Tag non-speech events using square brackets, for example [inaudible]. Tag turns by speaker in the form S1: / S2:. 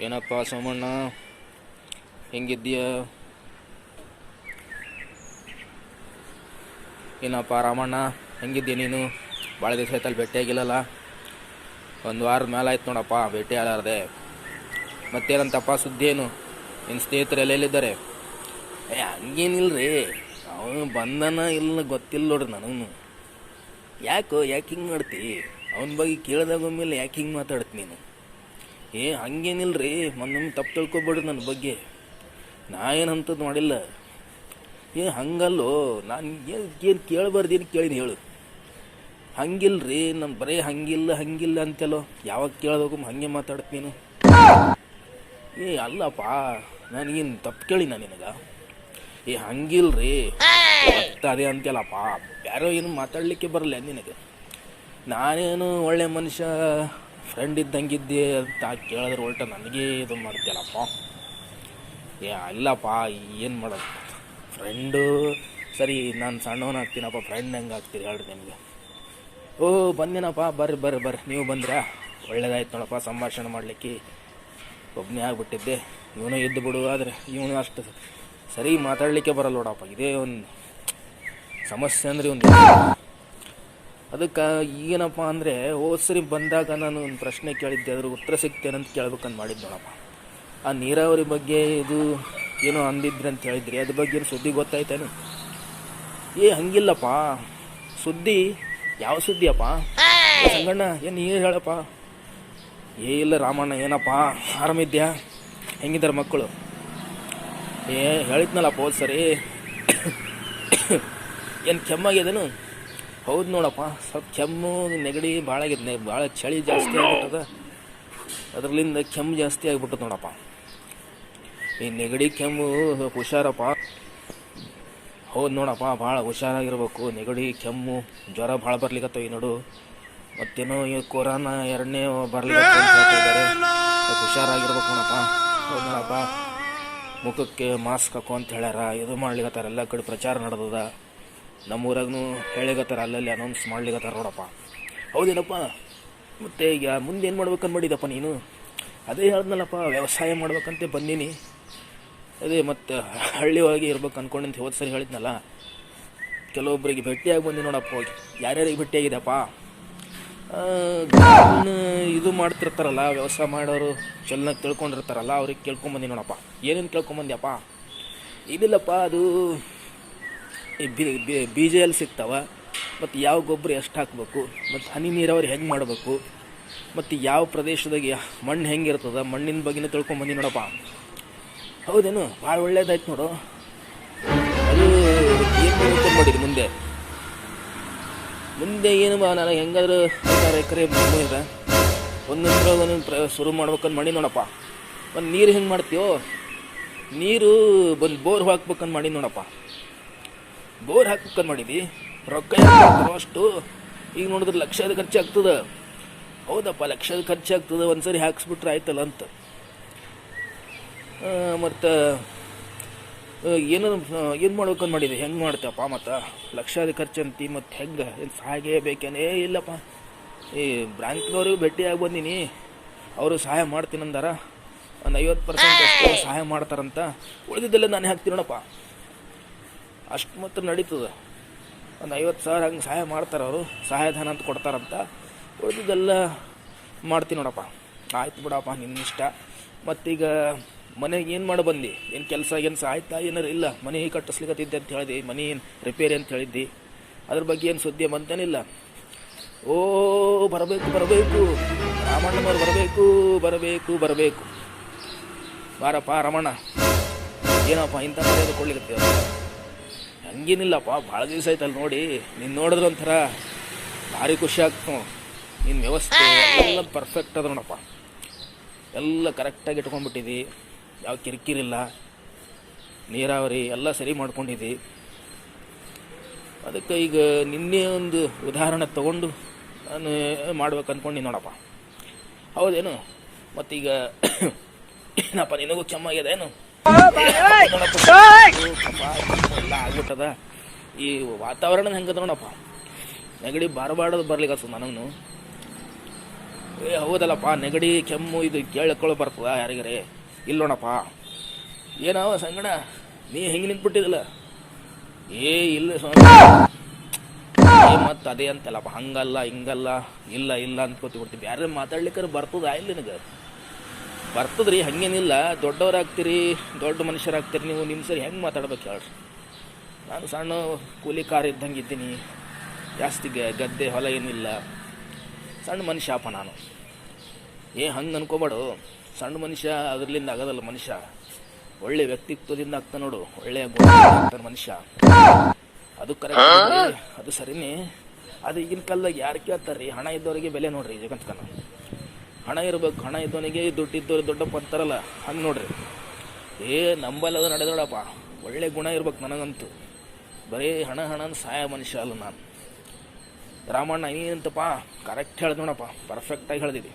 S1: ಏನಪ್ಪ ಸೋಮಣ್ಣ? ಹೆಂಗಿದ್ದೀಯ? ಏನಪ್ಪ ರಾಮಣ್ಣ, ಹೆಂಗಿದ್ದೀಯ ನೀನು? ಭಾಳ ದಿವಸ ಆಯ್ತಲ್ಲಿ ಭೇಟಿಯಾಗಿಲ್ಲಲ್ಲ? ಒಂದು ವಾರದ ಮೇಲೆ ಆಯ್ತು ನೋಡಪ್ಪ, ಭೇಟಿ ಆಗಲಾರ್ದೆ. ಮತ್ತೇನಂತಪ್ಪ, ಸುದ್ದಿ ಏನು? ನಿನ್ನ ಸ್ನೇಹಿತರು ಎಲ್ಲ ಎಲ್ಲಿದ್ದಾರೆ? ಏ ರೀ ಅವನು ಬಂದನ ಇಲ್ಲ ಗೊತ್ತಿಲ್ಲ ನೋಡ್ರಿ ನನಗೂ ಯಾಕೋ, ಯಾಕೆ ಹಿಂಗೆ ಮಾಡ್ತಿ? ಅವನ ಬಗ್ಗೆ ಕೇಳಿದಾಗ ಒಮ್ಮೆಲೆ ಯಾಕೆ ಹಿಂಗೆ ಮಾತಾಡ್ತಿ ನೀನು? ಏ ಹಂಗೇನಿಲ್ಲರಿ ಮೊನ್ನೊಮ್ಮೆ ತಪ್ಪು ತಿಳ್ಕೊಬೇಡ್ರಿ ನನ್ನ ಬಗ್ಗೆ. ನಾ ಏನು ಅಂಥದ್ದು ಮಾಡಿಲ್ಲ. ಏ, ಹಂಗಲ್ಲೋ, ನಾನು ಏನು ಏನು ಕೇಳಬಾರ್ದು, ಏನು ಕೇಳಿನಿ ಹೇಳು. ಹಂಗಿಲ್ರಿ, ನಾನು ಬರೀ ಹಂಗಿಲ್ಲ ಹಂಗಿಲ್ಲ ಅಂತೆಲ್ಲೋ. ಯಾವಾಗ ಕೇಳಬೇಕು, ಹಂಗೆ ಮಾತಾಡ್ತೀನಿ ಏ, ಅಲ್ಲಪ್ಪ ನನಗೇನು ತಪ್ಪು ಕೇಳಿ ನಾನು ನಿನಗ. ಏ, ಹಂಗಿಲ್ರಿ ಅದೇ ಅಂತೆಲ್ಲಪ್ಪ ಯಾರೋ ಏನು ಮಾತಾಡಲಿಕ್ಕೆ ಬರಲ್ಲ ನಿನಗೆ. ನಾನೇನು ಒಳ್ಳೆ ಮನುಷ್ಯ? ಫ್ರೆಂಡ್ ಇದ್ದಂಗಿದ್ದೆ ಅಂತ ಕೇಳಿದ್ರೆ ಒಲ್ಟ ನನಗೆ ಇದು ಮಾಡ್ತೀಯಲ್ಲಪ್ಪ? ಏ, ಅಲ್ಲಪ್ಪ, ಏನು ಮಾಡೋದು? ಫ್ರೆಂಡು ಸರಿ, ನಾನು ಸಣ್ಣವನಾಗ್ತೀನಪ್ಪ ಫ್ರೆಂಡ್ ಹೆಂಗೆ ಆಗ್ತೀರಿ ಹೇಳ್ರಿ ನಿಮಗೆ. ಓ, ಬಂದಿನಪ್ಪ, ಬರ್ರಿ ಬರ್ರಿ ಬರ್ರಿ. ನೀವು ಬಂದ್ರಾ? ಒಳ್ಳೇದಾಯ್ತು ನೋಡಪ್ಪ, ಸಂಭಾಷಣೆ ಮಾಡಲಿಕ್ಕೆ. ಒಬ್ಬನೇ ಆಗಿಬಿಟ್ಟಿದ್ದೆ. ಇವನು ಎದ್ದು ಬಿಡು, ಆದರೆ ಇವನು ಅಷ್ಟು ಸರಿ ಮಾತಾಡಲಿಕ್ಕೆ ಬರಲ್ಲ ನೋಡಪ್ಪ. ಇದೇ ಒಂದು ಸಮಸ್ಯೆ ಅಂದರೆ ಒಂದು ಅದಕ್ಕೆ ಏನಪ್ಪ ಅಂದರೆ, ಹೋದ ಸರಿ ಬಂದಾಗ ನಾನು ಒಂದು ಪ್ರಶ್ನೆ ಕೇಳಿದ್ದೆ ಅದ್ರ ಉತ್ತರ ಸಿಗ್ತೇನಂತ ಕೇಳ್ಬೇಕಂತ ಮಾಡಿದ್ದು ನೋಡಪ್ಪ ಆ ನೀರಾವರಿ ಬಗ್ಗೆ ಇದು ಏನೋ ಅಂದಿದ್ರಿ ಅಂತ ಹೇಳಿದ್ರಿ, ಅದ್ರ ಬಗ್ಗೆ ಏನು ಸುದ್ದಿ ಗೊತ್ತಾಯ್ತೇನು? ಏ, ಹಂಗಿಲ್ಲಪ್ಪ. ಸುದ್ದಿ ಯಾವ ಸುದ್ದಿಯಪ್ಪ? ಸಂಗಣ್ಣ ಏನು ನೀರು ಹೇಳಪ್ಪ. ಏ, ಇಲ್ಲ ರಾಮಣ್ಣ, ಏನಪ್ಪ? ಆರಾಮಿದ್ಯಾ ಹೆಂಗಿದ್ದಾರೆ ಮಕ್ಕಳು? ಏ, ಹೇಳಿದ್ನಲ್ಲಪ್ಪ ಹೋದ್ ಸರಿ. [coughs] ಏನು ಕೆಮ್ಮಾಗ್ಯದೇನು ಹೌದು ನೋಡಪ್ಪ, ಸ್ವಲ್ಪ ಕೆಮ್ಮು ನೆಗಡಿ ಭಾಳ ಆಗಿದೆ ಭಾಳ ಚಳಿ ಜಾಸ್ತಿ ಆಗಿಬಿಟ್ಟದ. ಅದರಲ್ಲಿಂದ ಕೆಮ್ಮು ಜಾಸ್ತಿ ಆಗಿಬಿಟ್ಟದ ನೋಡಪ್ಪ. ಈ ನೆಗಡಿ, ಕೆಮ್ಮು, ಹುಷಾರಪ್ಪ. ಹೌದು ನೋಡಪ್ಪ, ಭಾಳ ಹುಷಾರಾಗಿರ್ಬೇಕು. ನೆಗಡಿ, ಕೆಮ್ಮು, ಜ್ವರ ಭಾಳ ಬರ್ಲಿಕ್ಕತ್ತವ ಈ ನೋಡು. ಮತ್ತೇನೋ ಈ ಕೊರೋನಾ ಎರಡನೇ ಬರ್ಲಿಕ್ಕೆ ಹುಷಾರಾಗಿರ್ಬೇಕು ನೋಡಪ್ಪ. ಹೌದು ನೋಡಪ್ಪ. ಮುಖಕ್ಕೆ ಮಾಸ್ಕ್ ಹಾಕೋ ಅಂತ ಹೇಳ್ಯಾರ. ಇದು ಮಾಡ್ಲಿಕತ್ತಾರ. ಎಲ್ಲ ಕಡೆ ಪ್ರಚಾರ ನಡೆದದ. ನಮ್ಮೂರಾಗೂ ಹೇಳಿಗತ್ತಾರ, ಅಲ್ಲಲ್ಲಿ ಅನೌನ್ಸ್ ಮಾಡ್ಲಿಗತ್ತಾರ ನೋಡಪ್ಪ. ಹೌದೇನಪ್ಪ? ಮತ್ತೆ ಈಗ ಮುಂದೆ ಏನು ಮಾಡ್ಬೇಕಂತ ಮಾಡಿದಪ್ಪ ನೀನು? ಅದೇ ಹೇಳ್ದನಲ್ಲಪ್ಪ ವ್ಯವಸಾಯ ಮಾಡ್ಬೇಕಂತ ಬಂದೀನಿ. ಅದೇ ಮತ್ತು ಹಳ್ಳಿ ಒಳಗೆ ಇರ್ಬೇಕು ಅಂದ್ಕೊಂಡಂತ ಹೋದ ಸರಿ ಹೇಳಿದ್ನಲ್ಲ? ಕೆಲವೊಬ್ಬರಿಗೆ ಭೇಟಿಯಾಗಿ ಬಂದಿ ನೋಡಪ್ಪ ಹೋಗಿ. ಯಾರ್ಯಾರಿಗೆ ಭೇಟಿಯಾಗಿದೆಪ್ಪ ಇದು ಮಾಡ್ತಿರ್ತಾರಲ್ಲ, ವ್ಯವಸಾಯ ಮಾಡೋರು ಚೆನ್ನಾಗಿ ತಿಳ್ಕೊಂಡಿರ್ತಾರಲ್ಲ, ಅವ್ರಿಗೆ ಕೇಳ್ಕೊಂಬಂದಿ ನೋಡಪ್ಪ. ಏನೇನು ಕೇಳ್ಕೊಂಬಂದ್ಯಪ್ಪ ಇದಿಲ್ಲಪ್ಪ ಅದು ಬೀಜ ಎಲ್ಲಿ ಸಿಗ್ತಾವ. ಮತ್ತು ಯಾವ ಗೊಬ್ಬರ ಎಷ್ಟು ಹಾಕಬೇಕು, ಮತ್ತು ಹನಿ ನೀರಾವರಿ ಹೆಂಗೆ ಮಾಡಬೇಕು, ಮತ್ತು ಯಾವ ಪ್ರದೇಶದಾಗ ಮಣ್ಣು ಹೆಂಗಿರ್ತದೆ, ಮಣ್ಣಿನ ಬಗ್ಗೆನೂ ತಿಳ್ಕೊಂಬಂದಿ ನೋಡಪ್ಪ. ಹೌದೇನು? ಭಾಳ ಒಳ್ಳೇದಾಯ್ತು ನೋಡು. ಅದು ಏನು ಮಾಡಿರಿ ಮುಂದೆ. ಮುಂದೆ ಏನು ನಾನು ಹೆಂಗಾದ್ರೂ ಐದಾರು ಎಕರೆ ಭೂಮಿದ ಒಂದೊಂದ್ರ ಒಂದೊಂದು ಪ್ರ, ಶುರು ಮಾಡ್ಬೇಕಂದು ಮಾಡಿ ನೋಡಪ್ಪ. ಒಂದು ನೀರು ಹೆಂಗೆ ಮಾಡ್ತೀವೋ? ನೀರು ಬಂದು ಬೋರ್ ಹಾಕ್ಬೇಕಂದು ಮಾಡಿ ನೋಡಪ್ಪ. ಬೋರ್ ಹಾಕಿ ಕುಕ್ಕರ್ ಮಾಡಿದಿ? ರೊಕ್ಕ ಅಷ್ಟು. ಈಗ ನೋಡಿದ್ರೆ ಲಕ್ಷದ ಖರ್ಚು ಆಗ್ತದ. ಹೌದಪ್ಪ, ಲಕ್ಷದ ಖರ್ಚು ಆಗ್ತದ. ಒಂದ್ಸರಿ ಹಾಕ್ಸ್ಬಿಟ್ರೆ ಆಯ್ತಲ್ಲ ಅಂತ. ಮತ್ತು ಏನು ಏನು ಮಾಡ್ಬೇಕಂತ ಮಾಡಿದ್ವಿ ಹೆಂಗೆ ಮಾಡ್ತೇವಪ್ಪ ಮತ್ತು? ಲಕ್ಷಾದ ಖರ್ಚು ಅಂತಿ ಮತ್ತು ಹೆಂಗೆ? ಏನು ಸಹಾಯ ಬೇಕೇನೇ ಇಲ್ಲಪ್ಪ. ಈ ಬ್ಯಾಂಕ್ನವ್ರಿಗೆ ಭೇಟಿಯಾಗಿ ಬಂದೀನಿ. ಅವರು ಸಹಾಯ ಮಾಡ್ತೀನಂದಾರ ಒಂದು ಐವತ್ತು ಪರ್ಸೆಂಟ್ ಸಹಾಯ ಮಾಡ್ತಾರಂತ. ಉಳಿದಿದ್ದೆಲ್ಲ ನಾನು ಹಾಕ್ತೀನಿ ನೋಡಪ್ಪ. ಅಷ್ಟು ಮಾತ್ರ ನಡೀತದೆ. ಒಂದು ಐವತ್ತು ಸಾವಿರ ಹಂಗೆ ಸಹಾಯ ಮಾಡ್ತಾರೆ ಅವರು ಸಹಾಯಧನ ಅಂತ ಕೊಡ್ತಾರಂತ. ಉಳಿದಿದ್ದೆಲ್ಲ ಮಾಡ್ತೀನಿ ನೋಡಪ್ಪ. ಆಯ್ತು ಬಿಡಪ್ಪ ನಿನ್ನ ಇಷ್ಟ. ಮತ್ತೀಗ ಮನೆಗೆ ಏನು ಮಾಡಿ ಬಂದು? ಏನು ಕೆಲಸ ಏನು ಆಯ್ತಾ? ಏನಾರು ಇಲ್ಲ? ಮನೆ ಕಟ್ಟಿಸ್ಲಿಕ್ಕತ್ತಿದ್ದೆ ಅಂತ ಹೇಳಿದೆ, ಮನೆ ಏನು ರಿಪೇರಿ ಅಂತ ಹೇಳಿದ್ದಿ? ಅದ್ರ ಬಗ್ಗೆ ಏನು ಸುದ್ದಿ ಬಂತೇನಿಲ್ಲ ಓ, ಬರಬೇಕು ಬರಬೇಕು. ರಾಮಣ್ಣನವ್ರು ಬರಬೇಕು ಬರಬೇಕು ಬರಬೇಕು. ಬಾರಪ್ಪ ರಮಣ ಏನಪ್ಪ ಇಂಥ ಮರ್ಯಾದೆ ಕೊಡ್ಲಿಕ್ಕೆ ಹಂಗೇನಿಲ್ಲಪ್ಪ ಭಾಳ ದಿವಸ ಆಯ್ತಲ್ಲ ನೋಡಿ ನೀನು ನೋಡಿದ್ರೆ ಒಂಥರ ಭಾರಿ ಖುಷಿ ಆಗ್ತು ನಿನ್ನ ವ್ಯವಸ್ಥೆ ಎಲ್ಲ ಪರ್ಫೆಕ್ಟ್ ಅದ ನೋಡಪ್ಪ. ಎಲ್ಲ ಕರೆಕ್ಟಾಗಿ ಇಟ್ಕೊಂಡ್ಬಿಟ್ಟಿದ್ದಿ ಯಾವ ಕಿರಿಕಿರಿಲ್ಲ ನೀರಾವರಿ ಎಲ್ಲ ಸರಿ ಮಾಡ್ಕೊಂಡಿದ್ದಿ ಅದಕ್ಕೆ ಈಗ ನಿನ್ನೆ ಒಂದು ಉದಾಹರಣೆ ತಗೊಂಡು ನಾನು ಮಾಡ್ಬೇಕು ಅಂದ್ಕೊಂಡು ನೋಡಪ್ಪ. ಹೌದೇನು? ಮತ್ತೀಗ [coughs] ಏನಪ್ಪ ನಿನಗೂ ಅಪ್ಪ, ಎಲ್ಲ ಆಗ್ಬಿಟ್ಟದ ಈ ವಾತಾವರಣ ಹೆಂಗದ ನೋಡಪ್ಪ ನೆಗಡಿ ಬಾರಬಾರ್ದು ಬರ್ಲಿಕ್ಕೆ ನನಗೂ ಏ, ಹೌದಲ್ಲಪ್ಪ, ನೆಗಡಿ, ಕೆಮ್ಮು, ಇದು ಕೇಳಕೊಳ್ಳ ಬರ್ತದ ಯಾರಿಗಾರೆ? ಇಲ್ಲೋಣಪ್ಪ ಏನವ ಸಂಗಣ ನೀ ಹೆಂಗೆ ನಿಂತ್ಬಿಟ್ಟಿದಿಲ್ಲ ಏ, ಇಲ್ಲ ಮತ್ತೆ ಅದೇ ಅಂತಲ್ಲಪ್ಪ, ಹಂಗಲ್ಲ, ಹಿಂಗಲ್ಲ, ಇಲ್ಲ ಇಲ್ಲ ಅಂತ ಕೊಡ್ತೀವಿ ಬೇರೆ ಮಾತಾಡ್ಲಿಕ್ಕೆ ಬರ್ತದ ಇಲ್ಲ ನಿನಗೆ? ಬರ್ತದ್ರಿ ಹಂಗೇನಿಲ್ಲ. ದೊಡ್ಡವರಾಗ್ತೀರಿ ದೊಡ್ಡ ಮನುಷ್ಯರಾಗ್ತೀರಿ ನೀವು ನಿಮ್ಮ ಸರಿ ಹೆಂಗೆ ಮಾತಾಡ್ಬೇಕು ಹೇಳ್ರಿ. ನಾನು ಸಣ್ಣ ಕೂಲಿ ಕಾರ್ ಇದ್ದಂಗೆ ಇದ್ದೀನಿ ಜಾಸ್ತಿ ಗದ್ದೆ ಹೊಲ ಏನಿಲ್ಲ. ಸಣ್ಣ ಮನುಷ್ಯಪ್ಪ ನಾನು. ಏ ಹಂಗೆ ಅನ್ಕೋಬೇಡು. ಸಣ್ಣ ಮನುಷ್ಯ ಅದರಲ್ಲಿಂದ ಆಗೋದಲ್ಲ ಮನುಷ್ಯ. ಒಳ್ಳೆ ವ್ಯಕ್ತಿತ್ವದಿಂದ ಆಗ್ತಾನೆ ನೋಡು. ಒಳ್ಳೆ ಗುಣದಿಂದ ಆಗ್ತಾನೆ ಮನುಷ್ಯ. ಅದು ಕರೆಕ್ಟ್ ಅದು ಸರಿನೇ. ಅದು ಈಗಿನ ಕಾಲದಾಗ ಯಾರು ಕೇಳ್ತಾರ್ರಿ? ಹಣ ಇದ್ದವರಿಗೆ ಬೆಲೆ ನೋಡ್ರಿ ಜಗತ್ಕನ ಹಣ ಇರ್ಬೇಕು, ಹಣ ಇದ್ದವನಿಗೆ ದುಡ್ಡು ಇದ್ದವ್ರು ದೊಡ್ಡಪ್ಪ ಅಂತಾರಲ್ಲ, ಹಂಗೆ ನೋಡ್ರಿ. ಏ ನಂಬಲ್ಲ ಅದು ನಡೆದೋಡಪ್ಪ ಒಳ್ಳೆ ಗುಣ ಇರ್ಬೇಕು ನನಗಂತೂ. ಬರೀ ಹಣ ಹಣ ಸಹಾಯ ಮನುಷ್ಯ ಅಲ್ಲ ನಾನು. ರಾಮಣ್ಣ ಏನಂತಪ್ಪ ಕರೆಕ್ಟ್ ಹೇಳ್ದು ನೋಡಪ್ಪ ಪರ್ಫೆಕ್ಟಾಗಿ ಹೇಳ್ದಿದ್ದಿ